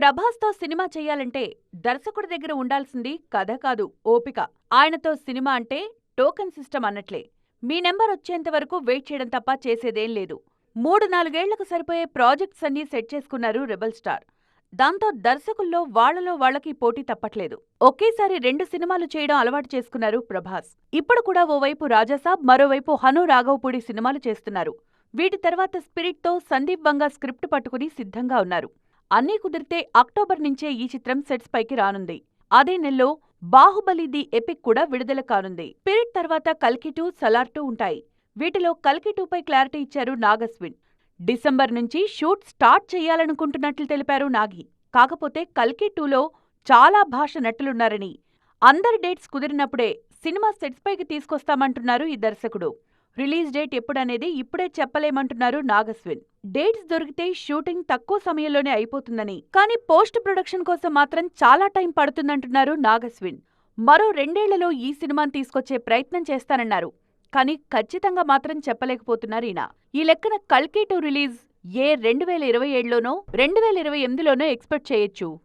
ప్రభాస్తో cinema చెయ్యాలంటే దర్శకుడి దగ్గర ఉండాల్సింది కథ కాదు ఓపిక. ఆయనతో సినిమా అంటే టోకెన్ సిస్టమ్ అన్నట్లే. మీ నెంబర్ వచ్చేంత వరకు వెయిట్ చేయడం తప్ప చేసేదేం లేదు. మూడు నాలుగేళ్ళకు సరిపోయే ప్రాజెక్ట్స్ అన్నీ సెట్ చేసుకున్నారు రెబల్ స్టార్. దాంతో దర్శకుల్లో వాళ్ళలో వాళ్ళకి పోటీ తప్పట్లేదు. ఒకేసారి రెండు సినిమాలు చేయడం అలవాటు చేసుకున్నారు ప్రభాస్. ఇప్పుడు కూడా ఓవైపు రాజాసాబ్ మరోవైపు హను రాఘవపూడి సినిమాలు చేస్తున్నారు. వీటి తర్వాత స్పిరిట్తో సందీప్ వంగా స్క్రిప్ట్ పట్టుకుని సిద్ధంగా ఉన్నారు. అన్నీ కుదిరితే అక్టోబర్ నుంచే ఈ చిత్రం సెట్స్ పైకి రానుంది. అదే నెలలో బాహుబలి ది ఎపిక్ కూడా విడుదల కానుంది. స్పిరిట్ తర్వాత కల్కి టూ సలార్ టూ ఉంటాయి. వీటిలో కల్కి టూపై క్లారిటీ ఇచ్చారు నాగస్విన్. డిసెంబర్ నుంచి షూట్ స్టార్ట్ చేయాలనుకుంటున్నట్లు తెలిపారు నాగి. కాకపోతే కల్కి టూలో చాలా భాష నటులున్నారని. అందరి డేట్స్ కుదిరినప్పుడే సినిమా సెట్స్ పైకి తీసుకొస్తామంటున్నారు ఈ దర్శకుడు. రిలీజ్ డేట్ ఎప్పుడనేది ఇప్పుడే చెప్పలేమంటున్నారు నాగస్విన్. డేట్స్ దొరికితే షూటింగ్ తక్కువ సమయంలోనే అయిపోతుందని కానీ పోస్ట్ ప్రొడక్షన్ కోసం మాత్రం చాలా టైం పడుతుందంటున్నారు నాగస్విన్. మరో రెండేళ్ళలో ఈ సినిమాని తీసుకొచ్చే ప్రయత్నం చేస్తానన్నారు కానీ ఖచ్చితంగా మాత్రం చెప్పలేకపోతున్నారు ఈయన. ఈ లెక్కన కల్కి టు రిలీజ్ ఏ రెండు వేల ఇరవై ఏడులోనో రెండు వేల ఇరవై ఎనిమిదిలోనో ఎక్స్పెక్ట్ చేయొచ్చు.